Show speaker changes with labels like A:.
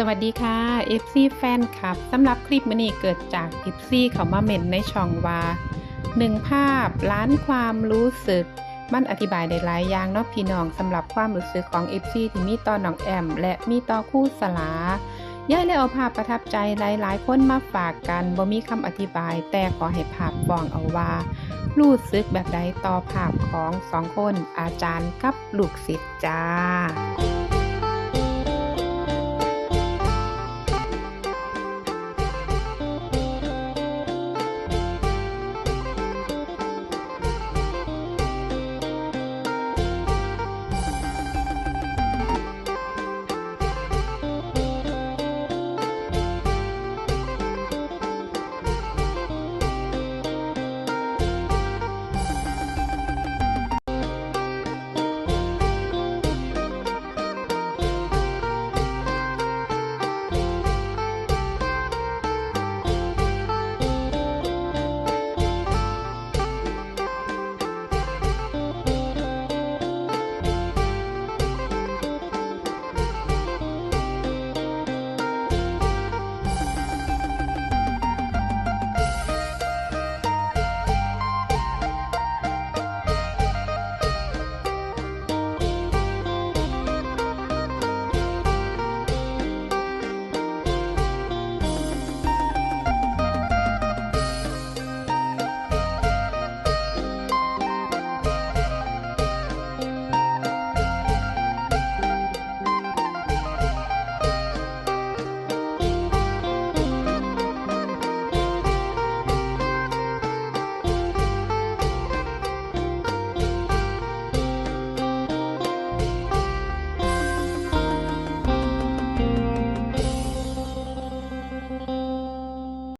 A: สวัสดีค่ะ FC แฟนคลับสำหรับคลิปมันนี้เกิดจาก FC เขามาเม่นในช่องว่าหนึ่งภาพล้านความรู้สึก มันอธิบายได้หลายอย่างเนาะพี่น้องสำหรับความรู้สึกของ FC ที่มีต่อน้องแอม และมีต่อคู่สลาย่ายเลยเอาภาพประทับใจหลายๆ คนมาฝากกันบ่มีคำอธิบาย แต่ขอให้ภาพบองเอาว่ารู้สึกแบบใดต่อภาพของสองคนอาจารย์กับลูกศิษย์จ้า